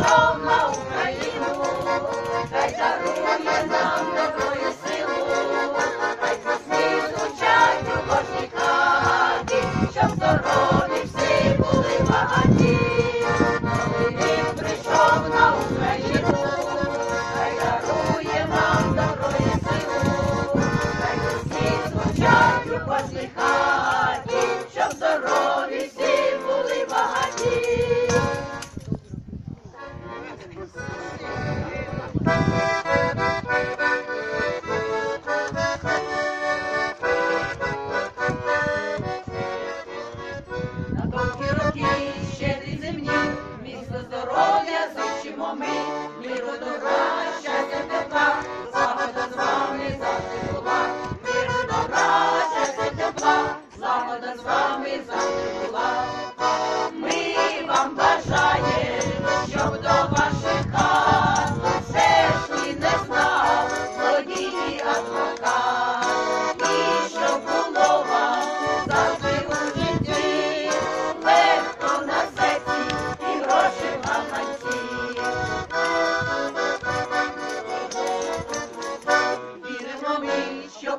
Oh,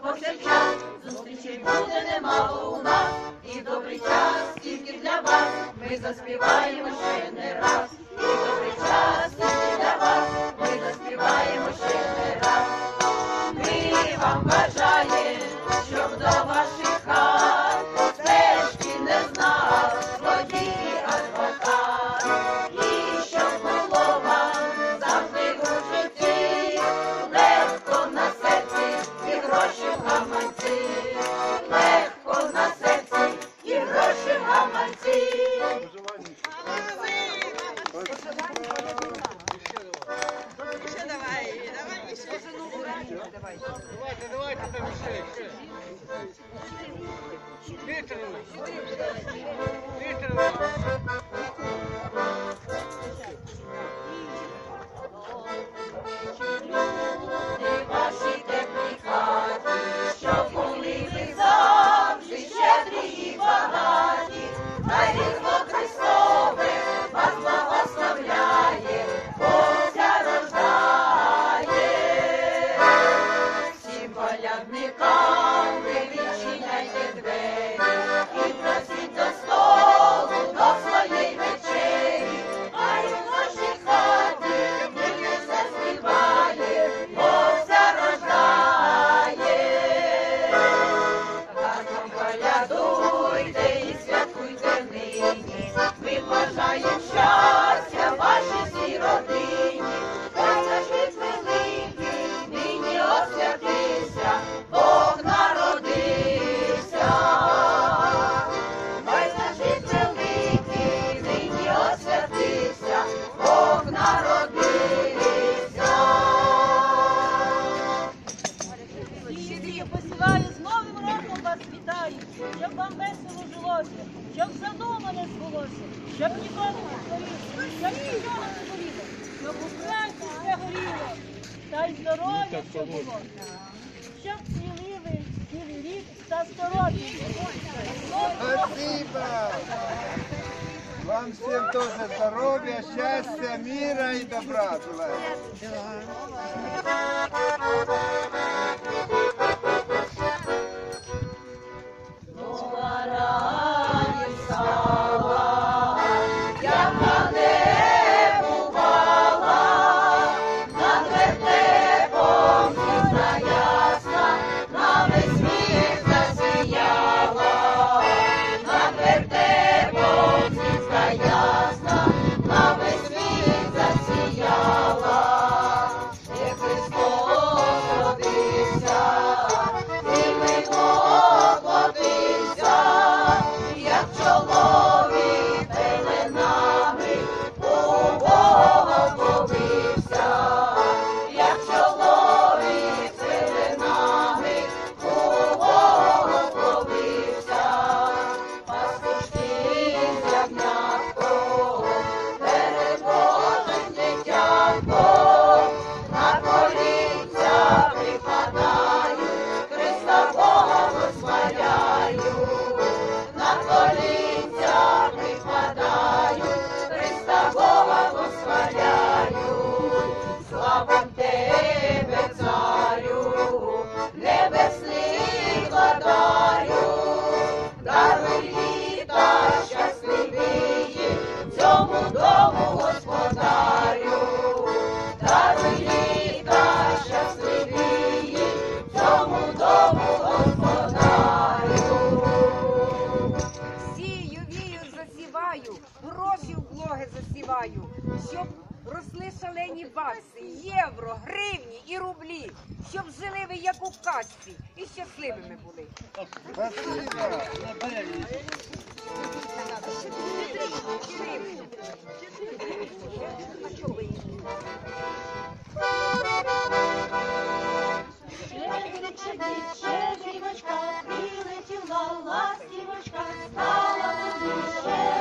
повсякчас, зустрічей буде немало у нас, і добрий час тільки для вас. Ми заспіваємо ще не раз, і добрий час. Еще давай, давай еще. Давайте, давайте там еще, еще. Петровна, Петровна. вітаю, з новим роком вас вітаю, щоб вам весело жилося, щоб задума не збулося, щоб нікому не хворіло, щоб нічого не боліло, щоб у все горіло, та й здоров'я щоб було, щоб цілий ви цілий рік та здоров'я. Вам всім теж здоров'я, щастя, міра і добра желаю. посіваю, гроші в блоги засіваю, щоб росли шалені бакси, євро, гривні і рублі, щоб жили ви як у казці і щасливими були. Ластівочка стала у душе.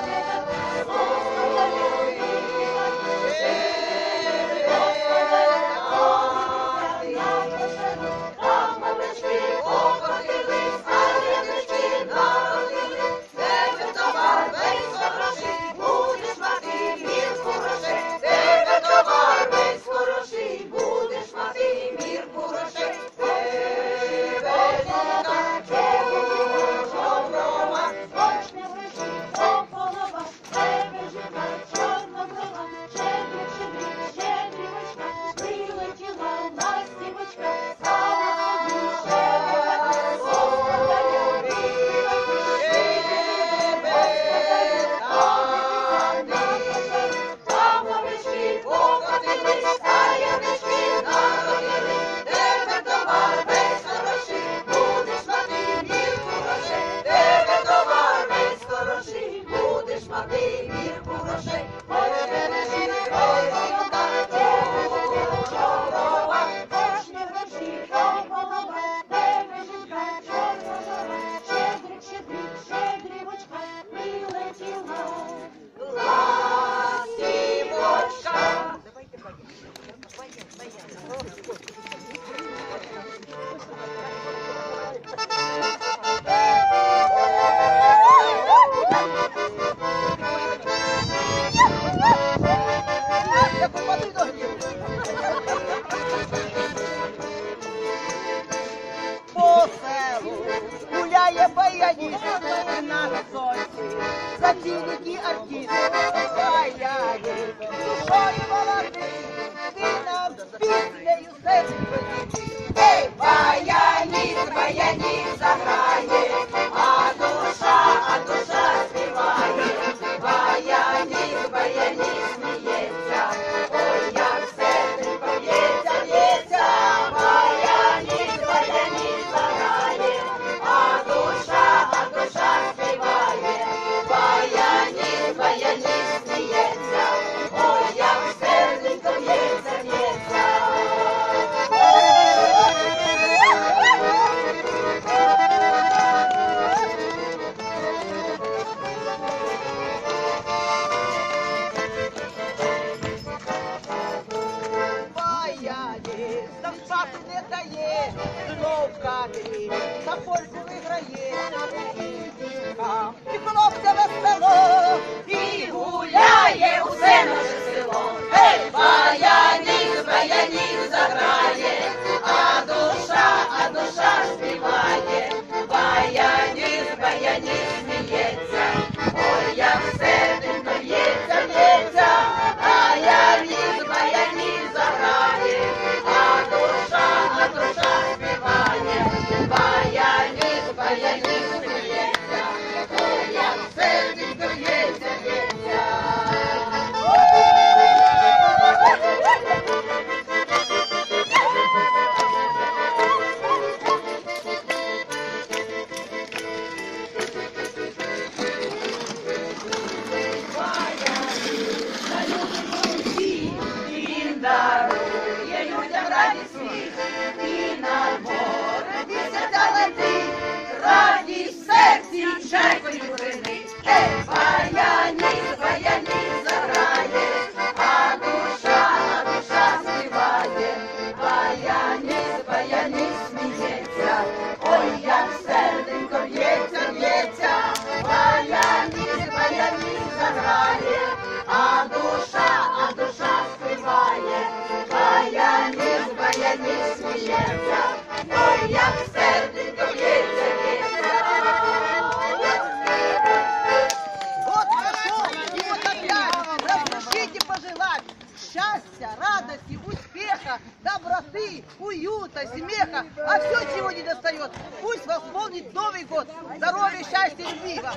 радости, успеха, доброты, уюта, смеха. А все, чего не достает, пусть восполнит Новый год. Здоровья, счастья, любви вам!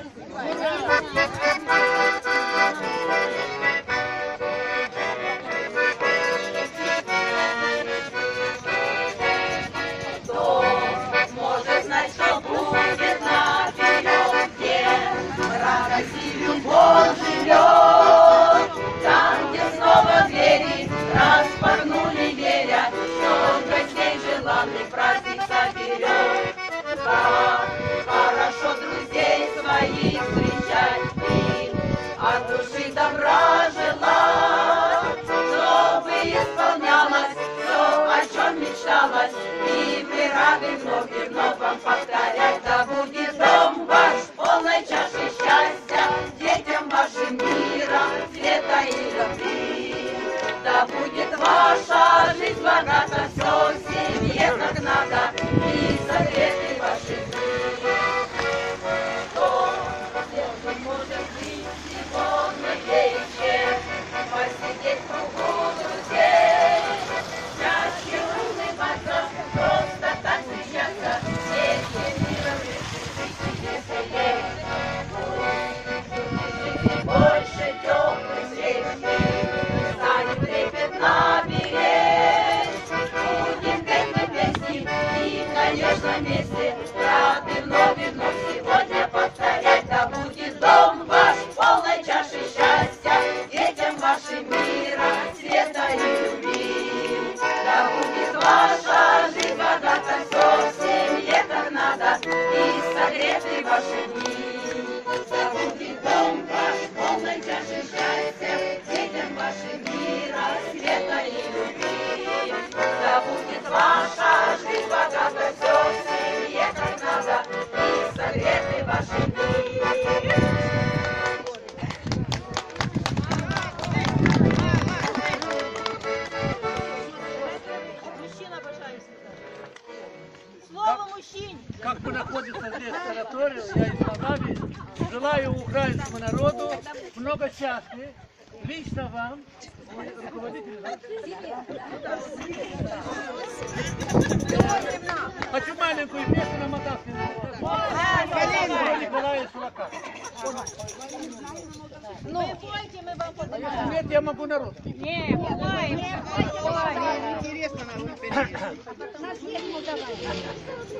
Будет ваша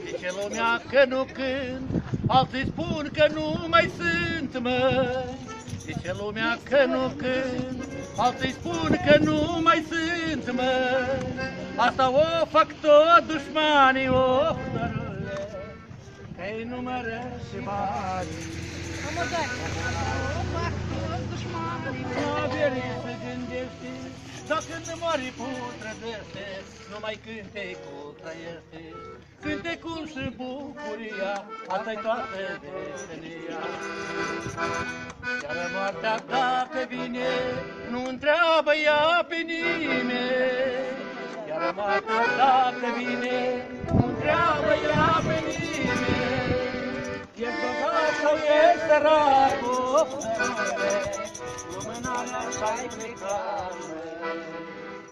Zice lumea că nu cânt, alții spun că nu mai sunt, măi. Zice lumea că nu cânt, alții spun că nu mai sunt, măi. Asta o fac tot dușmanii, o dărule, că-i numără și banii. Nu veri să gândești, dacă nu mori putrădește, numai cântecul trăiește. Cântecul și bucuria, asta-i toată desenia. Iar moartea dacă vine, nu întreabă ea pe nimeni. Iar moartea dacă vine, nu întreabă ea pe nimeni. E bogat sau e săracul, lumânarea așa-i plecat.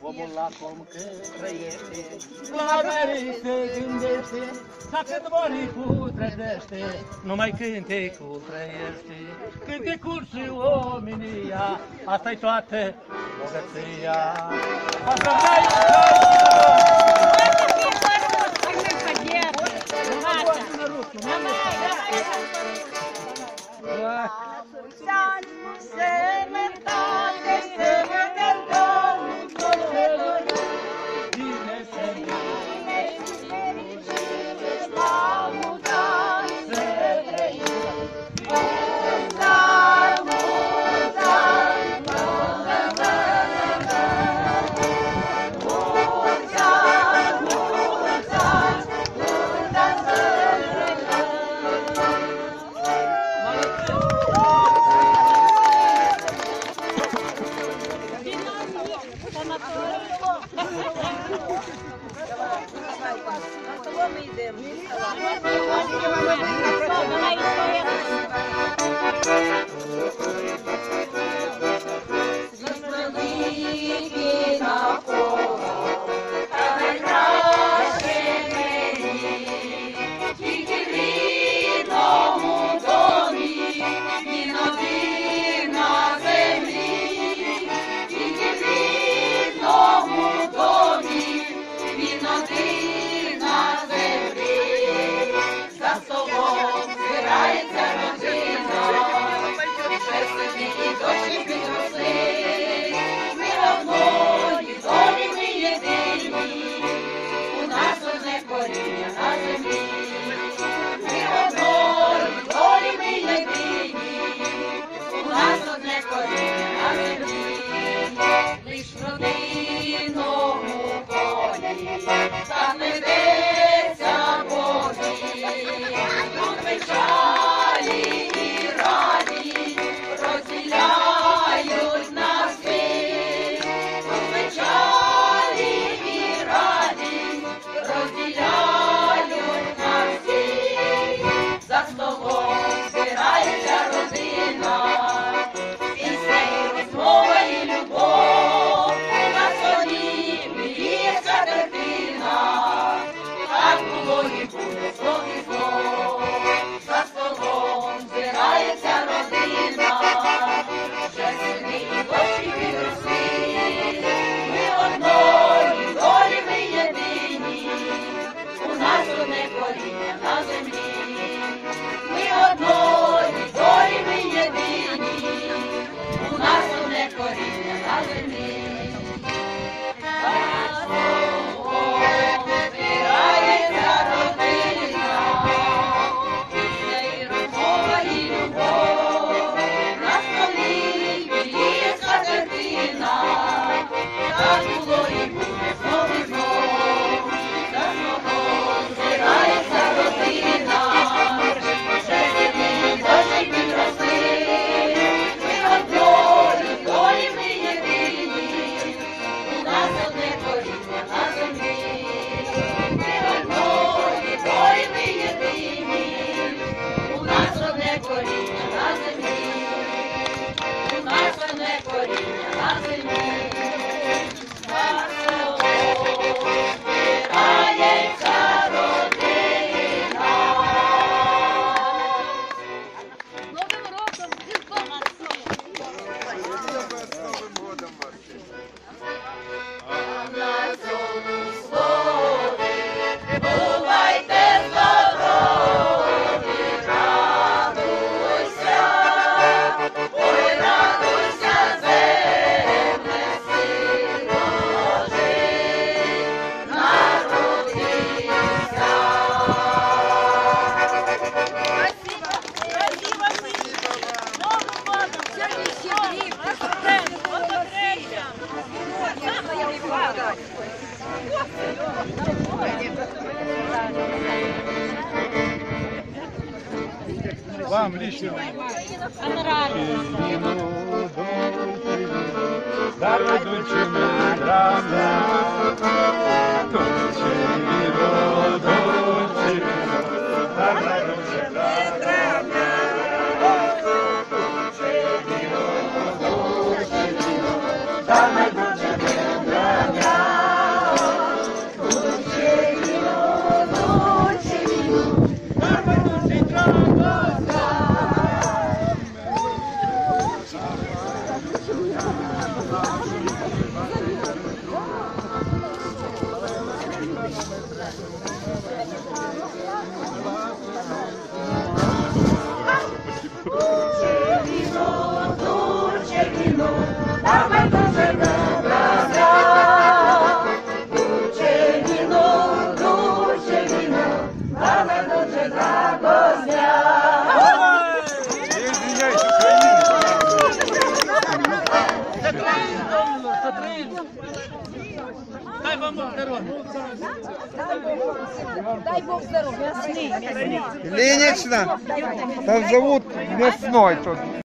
Omul la cum cât trăiește, la veri se gândește, dacă mori putrădește, numai cântecul trăiește. Cântecul și omenia, asta-i toată bogăția. Asta dai, Bine Bravo! Вам лично. Здоровья, Дай Бог здоров'я. Дай Бог здоров'я. Ленична, там зовут мясной тут.